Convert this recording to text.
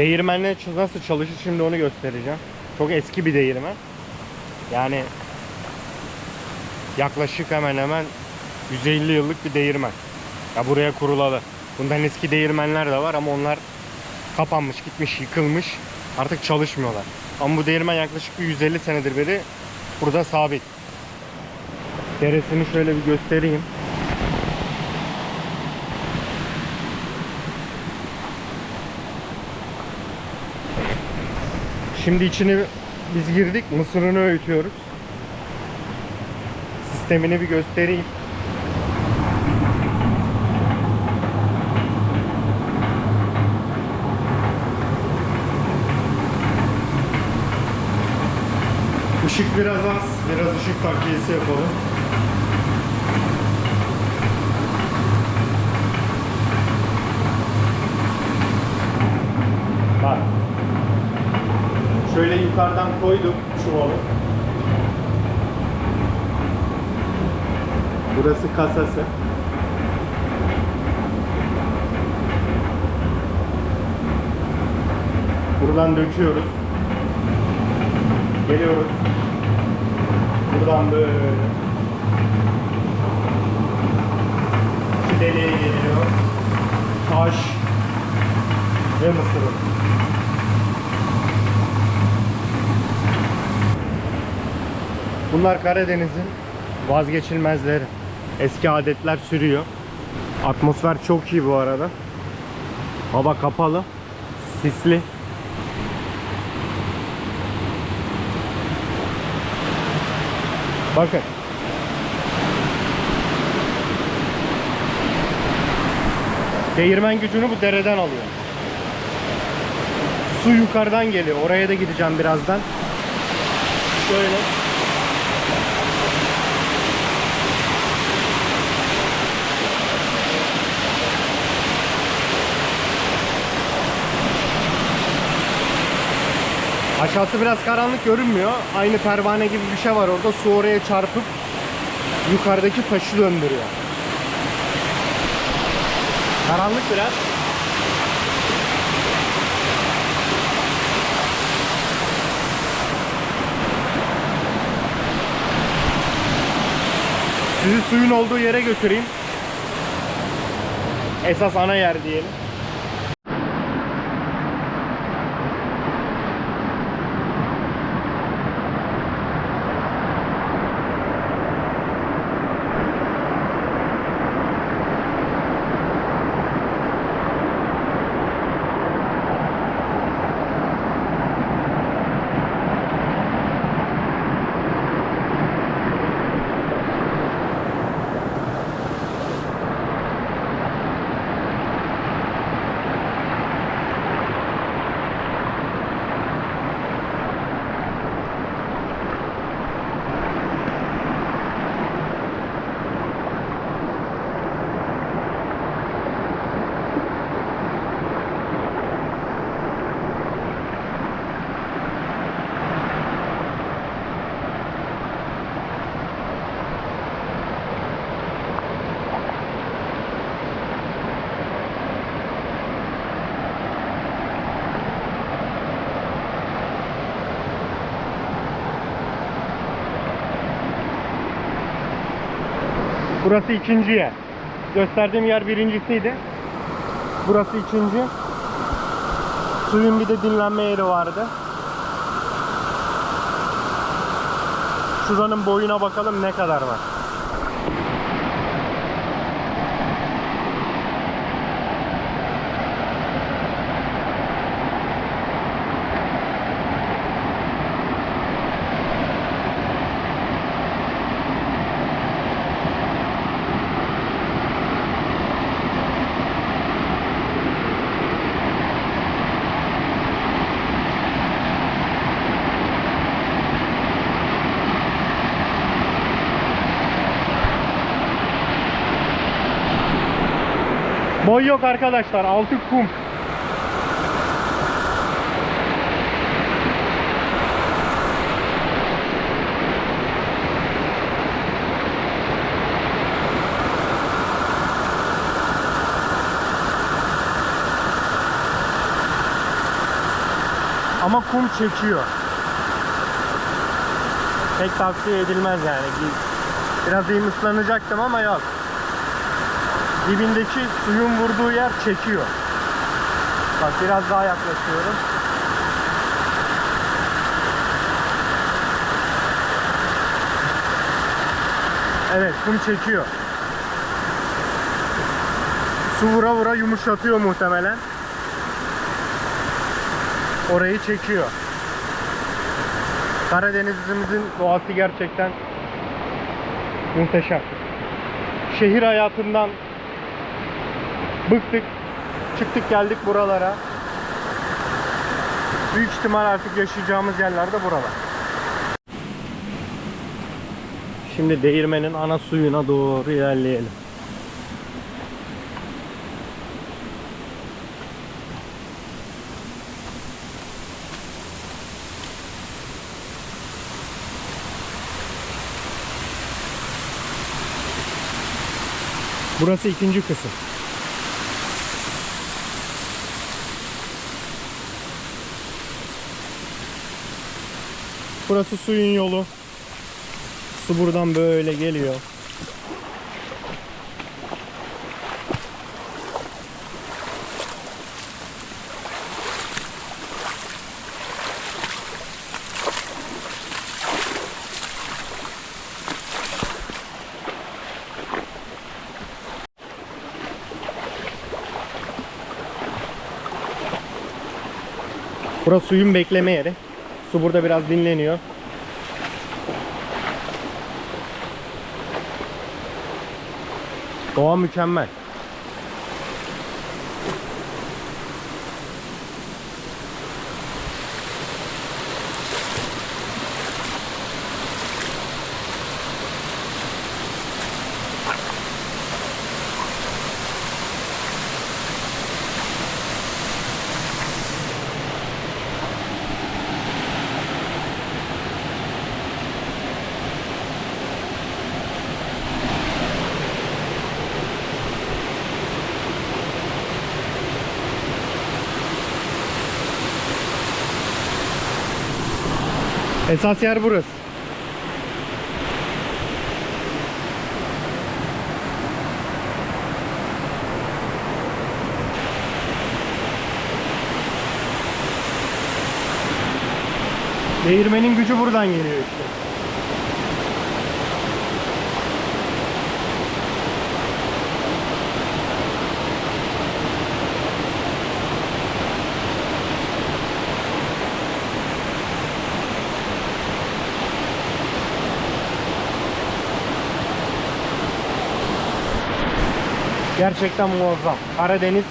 Değirmenle nasıl çalışır şimdi onu göstereceğim. Çok eski bir değirmen. Yani yaklaşık hemen hemen 150 yıllık bir değirmen. Ya buraya kurulalı. Bundan eski değirmenler de var ama onlar kapanmış, gitmiş, yıkılmış. Artık çalışmıyorlar. Ama bu değirmen yaklaşık bir 150 senedir beri burada sabit. Deresini şöyle bir göstereyim. Şimdi içini biz girdik. Mısırını öğütüyoruz. Sistemini bir göstereyim. Işık biraz az. Biraz ışık takviyesi yapalım. Şöyle yukarıdan koydum çuvalı. Burası kasası. Buradan döküyoruz. Geliyoruz. Buradan böyle. Şu deliğe geliyor. Taş ve mısırın. Bunlar Karadeniz'in vazgeçilmezleri. Eski adetler sürüyor. Atmosfer çok iyi bu arada. Hava kapalı, sisli. Bakın. Değirmen gücünü bu dereden alıyor. Su yukarıdan geliyor. Oraya da gideceğim birazdan. Şöyle. Aşağısı biraz karanlık görünmüyor. Aynı pervane gibi bir şey var orada. Su oraya çarpıp yukarıdaki taşı döndürüyor. Karanlık biraz. Sizi suyun olduğu yere götüreyim. Esas ana yer diyelim. Burası ikinci yer. Gösterdiğim yer birincisiydi. Burası ikinci. Suyun bir de dinlenme yeri vardı. Şuranın boyuna bakalım ne kadar var. Boy yok arkadaşlar. Altı kum. Ama kum çekiyor. Pek tavsiye edilmez yani. Biraz iyi ıslanacaktım ama yok. Dibindeki suyun vurduğu yer çekiyor. Bak biraz daha yaklaşıyorum. Evet kum çekiyor. Su vura vura yumuşatıyor muhtemelen. Orayı çekiyor. Karadenizimizin doğası gerçekten muhteşem. Şehir hayatından bıktık. Çıktık geldik buralara. Büyük ihtimal artık yaşayacağımız yerler de buralar. Şimdi değirmenin ana suyuna doğru ilerleyelim. Burası ikinci kısım. Burası suyun yolu. Su buradan böyle geliyor. Burası suyun bekleme yeri. Su burada biraz dinleniyor. Doğa mükemmel. Esas yer burası. Değirmenin gücü buradan geliyor işte. Gerçekten muazzam. Karadeniz